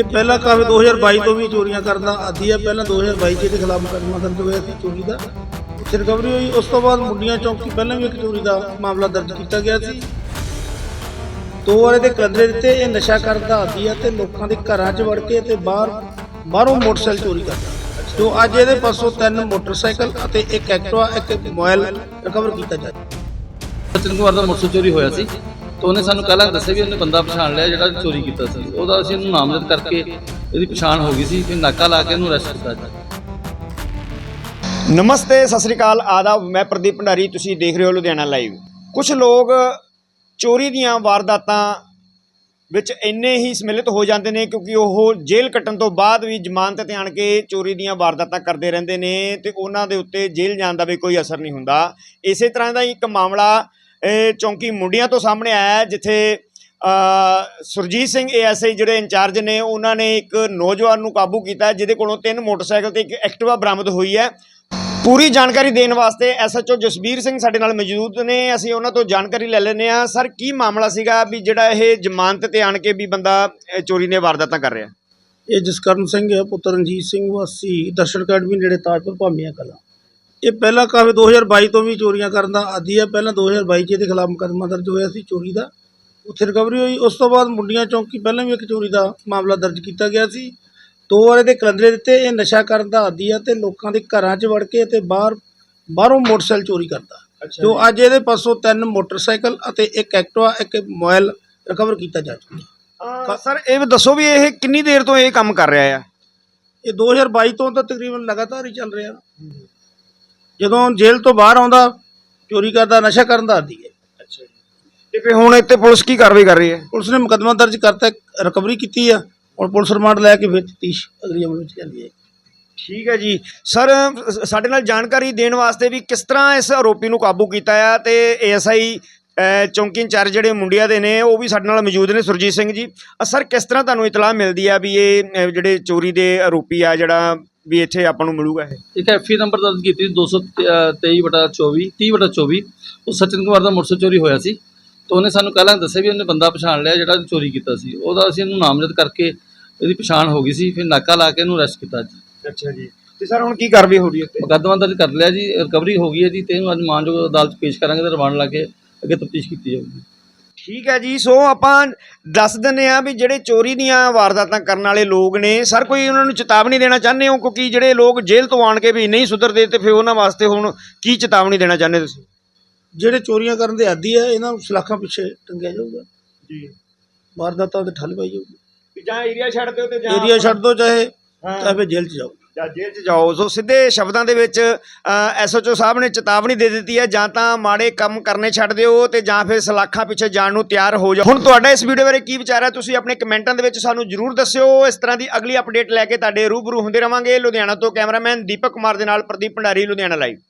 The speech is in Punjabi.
ਇਹ ਪਹਿਲਾਂ ਕਾਫੀ 2022 ਤੋਂ ਵੀ ਚੋਰੀਆਂ ਕਰਨ ਆਦੀ ਹੈ ਪਹਿਲਾਂ 2022 ਚ ਇਹਦੇ ਖਿਲਾਫ ਮੁਕੱਦਮਾ ਦਰਜ ਹੋਇਆ ਸੀ ਚੋਰੀ ਦਾ। ਰਿਕਵਰੀ ਹੋਈ। ਉਸ ਤੋਂ ਬਾਅਦ ਮੁੰਡੀਆਂ ਚੌਂਕੀ ਪਹਿਲਾਂ ਵੀ ਇੱਕ ਚੋਰੀ ਦਾ ਮਾਮਲਾ ਦਰਜ ਕੀਤਾ ਗਿਆ ਸੀ। ਦੋ ਵਾਰ ਦੇ ਕਲੰਦਰੇ ਦਿੱਤੇ। ਇਹ ਨਸ਼ਾ ਕਰਦਾ ਆਦੀ ਹੈ ਤੇ ਲੋਕਾਂ ਦੇ ਘਰਾਂ 'ਚ ਵੜ ਕੇ ਤੇ ਬਾਹਰ, ਬਾਹਰੋਂ ਮੋਟਰਸਾਈਕਲ ਚੋਰੀ ਕਰਦਾ। ਜੋ ਅੱਜ ਇਹਦੇ ਪਾਸੋਂ ਤਿੰਨ ਮੋਟਰਸਾਈਕਲ ਅਤੇ ਇੱਕ ਐਕਟਿਵਾ, ਇੱਕ ਮੋਬਾਈਲ ਰਿਕਵਰ ਕੀਤਾ ਜਾ ਸਚਿਨ ਦਾ ਮੋਟਰਸਾਈਕਲ ਚੋਰੀ ਹੋਇਆ ਸੀ। ਤਾਂ ਉਹਨੇ ਸਾਨੂੰ ਪਹਿਲਾਂ ਦੱਸਿਆ ਵੀ ਉਹਨੇ ਬੰਦਾ ਪਛਾਣ ਲਿਆ ਜਿਹੜਾ ਚੋਰੀ ਕੀਤਾ ਸੀ। ਉਹਦਾ ਅਸੀਂ ਇਹਨੂੰ ਨਾਮਜ਼ਦ ਕਰਕੇ ਇਹਦੀ ਪਛਾਣ ਹੋ ਗਈ ਸੀ, ਫਿਰ ਨਾਕਾ ਲਾ ਕੇ ਇਹਨੂੰ ਅਰੈਸਟ ਕੀਤਾ ਜੀ। ਨਮਸਤੇ, ਸਤਿ ਸ੍ਰੀ ਅਕਾਲ, ਆਦਾਬ, ਮੈਂ ਪ੍ਰਦੀਪ ਭੰਡਾਰੀ, ਤੁਸੀਂ ਦੇਖ ਰਹੇ ਹੋ ਲੁਧਿਆਣਾ ਲਾਈਵ। ਕੁਝ ਲੋਕ ਚੋਰੀ ਦੀਆਂ ਵਾਰਦਾਤਾਂ ਵਿੱਚ ਇੰਨੇ ਹੀ ਸਮਿਲਿਤ ਹੋ ਜਾਂਦੇ ਨੇ ਕਿਉਂਕਿ ਉਹ ਜੇਲ੍ਹ ਕੱਟਣ ਤੋਂ ਬਾਅਦ ਵੀ ਜ਼ਮਾਨਤ ਤੇ ਆਣ ਕੇ ਚੋਰੀ ਦੀਆਂ ਵਾਰਦਾਤਾਂ ਕਰਦੇ ਰਹਿੰਦੇ ਨੇ ਤੇ ਉਹਨਾਂ ਦੇ ਉੱਤੇ ਜੇਲ੍ਹ ਜਾਣ ਦਾ ਵੀ ਕੋਈ ਅਸਰ ਨਹੀਂ ਹੁੰਦਾ। ਇਸੇ ਤਰ੍ਹਾਂ ਦਾ ਇੱਕ ਮਾਮਲਾ ਇਹ ਚੌਂਕੀ ਮੁੰਡੀਆਂ ਤੋਂ ਸਾਹਮਣੇ ਆਇਆ ਜਿੱਥੇ ਸੁਰਜੀਤ ਸਿੰਘ ਏਐਸਆਈ ਜਿਹੜੇ ਇੰਚਾਰਜ ਨੇ, ਉਹਨਾਂ ਨੇ ਇੱਕ ਨੌਜਵਾਨ ਨੂੰ ਕਾਬੂ ਕੀਤਾ ਜਿਹਦੇ ਕੋਲੋਂ ਤਿੰਨ ਮੋਟਰਸਾਈਕਲ ਤੇ ਇੱਕ ਐਕਟਿਵਾ ਬਰਾਮਦ ਹੋਈ ਹੈ। ਪੂਰੀ ਜਾਣਕਾਰੀ ਦੇਣ ਵਾਸਤੇ ਐਸਐਚਓ ਜਸਬੀਰ ਸਿੰਘ ਸਾਡੇ ਨਾਲ ਮੌਜੂਦ ਨੇ, ਅਸੀਂ ਉਹਨਾਂ ਤੋਂ ਜਾਣਕਾਰੀ ਲੈ ਲੈਂਦੇ ਆ ਸਰ, ਕੀ ਮਾਮਲਾ ਸੀਗਾ ਵੀ ਜਿਹੜਾ ਇਹ ਜ਼ਮਾਨਤ ਤੇ ਆਣ ਕੇ ਵੀ ਬੰਦਾ ਚੋਰੀ ਨੇ ਵਾਰਦਾਤਾਂ ਕਰ ਰਿਹਾ? ਇਹ ਜਸਕਰਨ ਸਿੰਘ ਹੈ, ਪੁੱਤਰ ਰਣਜੀਤ ਸਿੰਘ ਵਾਸੀ, ਦਰਸ਼ਨ ਅਕੈਡਮੀ ਨੇੜੇ ਤਾਜਪੁਰ ਭਾਮੀਆਂ ਕਲਾ। ਇਹ ਪਹਿਲਾਂ ਕਾਫੀ 2022 ਤੋਂ ਵੀ ਚੋਰੀਆਂ ਕਰਨ ਦਾ ਆਦੀ ਹੈ। ਪਹਿਲਾਂ 2022 ਚ ਇਹਦੇ ਖਿਲਾਫ ਮੁਕੱਦਮਾ ਦਰਜ ਹੋਇਆ ਸੀ ਚੋਰੀ ਦਾ। ਉੱਥੇ ਰਿਕਵਰੀ ਹੋਈ। ਉਸ ਤੋਂ ਬਾਅਦ ਮੁੰਡੀਆਂ ਚੌਂਕੀ ਪਹਿਲਾਂ ਵੀ ਇੱਕ ਚੋਰੀ ਦਾ ਮਾਮਲਾ ਦਰਜ ਕੀਤਾ ਗਿਆ ਸੀ। ਦੋ ਵਾਰੇ ਦੇ ਕਲੰਦਰੇ ਦਿੱਤੇ। ਇਹ ਨਸ਼ਾ ਕਰਨ ਦਾ ਆਦੀ ਹੈ ਤੇ ਲੋਕਾਂ ਦੇ ਘਰਾਂ 'ਚ ਵੜ ਕੇ ਤੇ ਬਾਹਰ ਬਾਹਰੋਂ ਮੋਟਰਸਾਈਕਲ ਚੋਰੀ ਕਰਦਾ। ਜੋ ਅੱਜ ਇਹਦੇ ਪਾਸੋਂ ਤਿੰਨ ਮੋਟਰਸਾਈਕਲ ਅਤੇ ਇੱਕ ਐਕਟਿਵਾ ਇੱਕ ਮੋਬਾਈਲ ਰਿਕਵਰ ਕੀਤਾ ਜਾ ਚੁੱਕਾ ਸਰ ਇਹ ਵੀ ਦੱਸੋ ਵੀ ਇਹ ਕਿੰਨੀ ਦੇਰ ਤੋਂ ਇਹ ਕੰਮ ਕਰ ਰਿਹਾ ਆ? ਇਹ 2022 ਤੋਂ ਤਾਂ ਤਕਰੀਬਨ ਲਗਾਤਾਰ ਹੀ ਚੱਲ ਰਿਹਾ। ਜਦੋਂ ਜੇਲ੍ਹ ਤੋਂ ਬਾਹਰ ਆਉਂਦਾ ਚੋਰੀ ਕਰਦਾ ਨਸ਼ਾ ਕਰਨ ਦਾ ਆਦੀ ਹੈ। ਤੇ ਫਿਰ ਹੁਣ ਇੱਥੇ ਪੁਲਿਸ ਕੀ ਕਾਰਵਾਈ ਕਰ ਰਹੀ ਹੈ? ਪੁਲਿਸ ਨੇ ਮੁਕੱਦਮਾ ਦਰਜ ਕਰਤਾ ਰਿਕਵਰੀ ਕੀਤੀ ਆ ਹੁਣ ਪੁਲਿਸ ਰਿਮਾਂਡ ਲੈ ਕੇ ਫਿਰ ਤੀਸ਼ ਅਗਲੀ ਅਮਲ ਵਿੱਚ ਜਾਂਦੀ ਹੈ। ਠੀਕ ਹੈ ਜੀ। ਸਰ ਸਾਡੇ ਨਾਲ ਜਾਣਕਾਰੀ ਦੇਣ ਵਾਸਤੇ ਵੀ ਕਿਸ ਤਰ੍ਹਾਂ ਇਸ ਆਰੋਪੀ ਨੂੰ ਕਾਬੂ ਕੀਤਾ ਆ? ਤੇ ਏਐਸਆਈ ਚੌਂਕੀ ਇੰਚਾਰਜ ਜਿਹੜੇ ਮੁੰਡਿਆਂ ਦੇ ਨੇ ਉਹ ਵੀ ਸਾਡੇ ਨਾਲ ਮੌਜੂਦ ਨੇ ਸੁਰਜੀਤ ਸਿੰਘ ਜੀ। ਸਰ ਕਿਸ ਤਰ੍ਹਾਂ ਤੁਹਾਨੂੰ ਇਤਲਾਹ ਮਿਲਦੀ ਆ ਵੀ ਇਹ ਜਿਹੜੇ ਚੋਰੀ ਦੇ ਆਰੋਪੀ ਆ ਜਿਹੜਾ ਵੀ ਇੱਥੇ ਆਪਾਂ ਨੂੰ ਮਿਲੂਗਾ ਇਹ। ਇੱਕ ਐਫਈ ਨੰਬਰ ਦਰਜ ਕੀਤੀ 223 ਬਟਾ 24 30 ਬਟਾ 24 ਉਹ ਸਚਿਨ ਕੁਮਾਰ ਦਾ ਮੋਟਰਸਾਈਕਲ ਚੋਰੀ ਹੋਇਆ ਸੀ। ਤਾਂ ਉਹਨੇ ਸਾਨੂੰ ਪਹਿਲਾਂ ਦੱਸਿਆ ਵੀ ਉਹਨੇ ਬੰਦਾ ਪਛਾਣ ਲਿਆ ਜਿਹੜਾ ਚੋਰੀ ਕੀਤਾ ਸੀ। ਉਹਦਾ ਅਸੀਂ ਇਹਨੂੰ ਨਾਮਜ਼ਦ ਕਰਕੇ ਇਹਦੀ ਪਛਾਣ ਹੋ ਗਈ ਸੀ ਫਿਰ ਨਾਕਾ ਲਾ ਕੇ ਇਹਨੂੰ ਅਰੈਸਟ ਕੀਤਾ ਜੀ ਅੱਛਾ ਜੀ। ਤੇ ਸਰ ਹੁਣ ਕੀ ਕਾਰਵਾਈ ਹੋ ਰਹੀ ਹੈ ਇੱਥੇ ਮੁਕੱਦਮਾ ਦਰਜ ਕਰ ਲਿਆ ਜੀ ਰਿਕਵਰੀ ਹੋ ਗਈ ਹੈ ਜੀ ਤੇ ਇਹਨੂੰ ਅੱਜ ਮਾਨਯੋਗ ਅਦਾਲਤ ਪੇਸ਼ ਕਰਾਂਗੇ ਤੇ ਰਿਮਾਂਡ ਲਾ ਕੇ ਅੱਗੇ ਤਫਤੀਸ਼ ਕੀਤੀ ਜਾਊਗੀ। ਠੀਕ ਹੈ ਜੀ ਸੋ ਆਪਾਂ ਦੱਸ ਦਿੰਨੇ ਆ ਵੀ ਜਿਹੜੇ ਚੋਰੀ ਦੀਆਂ ਵਾਰਦਾਤਾਂ ਕਰਨ ਵਾਲੇ ਲੋਕ ਨੇ ਸਰ ਕੋਈ ਉਹਨਾਂ ਨੂੰ ਚੇਤਾਵਨੀ ਦੇਣਾ ਚਾਹੁੰਦੇ ਹੋ? ਕਿਉਂਕਿ ਜਿਹੜੇ ਲੋਕ ਜੇਲ੍ਹ ਤੋਂ ਆਣ ਕੇ ਵੀ ਨਹੀਂ ਸੁਧਰਦੇ ਤੇ ਫਿਰ ਉਹਨਾਂ ਵਾਸਤੇ ਹੁਣ ਕੀ ਚੇਤਾਵਨੀ ਦੇਣਾ ਚਾਹੁੰਦੇ ਤੁਸੀਂ? ਜਿਹੜੇ ਚੋਰੀਆਂ ਕਰਨ ਦੇ ਆਦੀ ਹੈ ਇਹਨਾਂ ਨੂੰ ਸਲਾਖਾਂ ਪਿੱਛੇ ਟੰਗਿਆ ਜਾਊਗਾ। ਜੀ। ਵਾਰਦਾਤਾਂ ਤੇ ਠੱਲ ਪਾਈ ਜਾਊਗੀ। ਜਾਂ ਏਰੀਆ ਛੱਡ ਦਿਓ ਤੇ ਜਾਂ ਏਰੀਆ ਛੱਡ ਦੋ ਚਾਹੇ। ਚਾਹੇ ਫਿਰ ਜੇਲ੍ਹ 'ਚ ਜਾਓ। ਜਾਂ ਜੇਲ੍ਹ 'ਚ ਜਾਓ, ਸੋ ਸਿੱਧੇ ਸ਼ਬਦਾਂ ਦੇ ਵਿੱਚ ਐਸਓਚਓ ਸਾਹਿਬ ਨੇ ਚੇਤਾਵਨੀ ਦੇ ਦਿੱਤੀ ਹੈ, ਜਾਂ ਤਾਂ ਮਾੜੇ ਕੰਮ ਕਰਨੇ ਛੱਡ ਦਿਓ ਤੇ ਜਾਂ ਫਿਰ ਸਲਾਖਾਂ ਪਿੱਛੇ ਜਾਣ ਨੂੰ ਤਿਆਰ ਹੋ ਜਾਓ। ਹੁਣ ਤੁਹਾਡਾ ਇਸ ਵੀਡੀਓ ਬਾਰੇ ਕੀ ਵਿਚਾਰ ਹੈ, ਤੁਸੀਂ ਆਪਣੇ ਕਮੈਂਟਾਂ ਦੇ ਵਿੱਚ ਸਾਨੂੰ ਜਰੂਰ ਦੱਸਿਓ। ਇਸ ਤਰ੍ਹਾਂ ਦੀ ਅਗਲੀ ਅਪਡੇਟ ਲੈ ਕੇ ਤੁਹਾਡੇ ਰੂਬਰੂ ਹੁੰਦੇ ਰਵਾਂਗੇ। ਲੁਧਿਆਣਾ ਤੋਂ ਕੈਮਰਾਮੈਨ ਦੀਪਕ ਕੁਮਾਰ ਦੇ ਨਾਲ ਪ੍ਰਦੀਪ ਭੰਡਾਰੀ, ਲੁਧਿਆਣਾ ਲਾਈਵ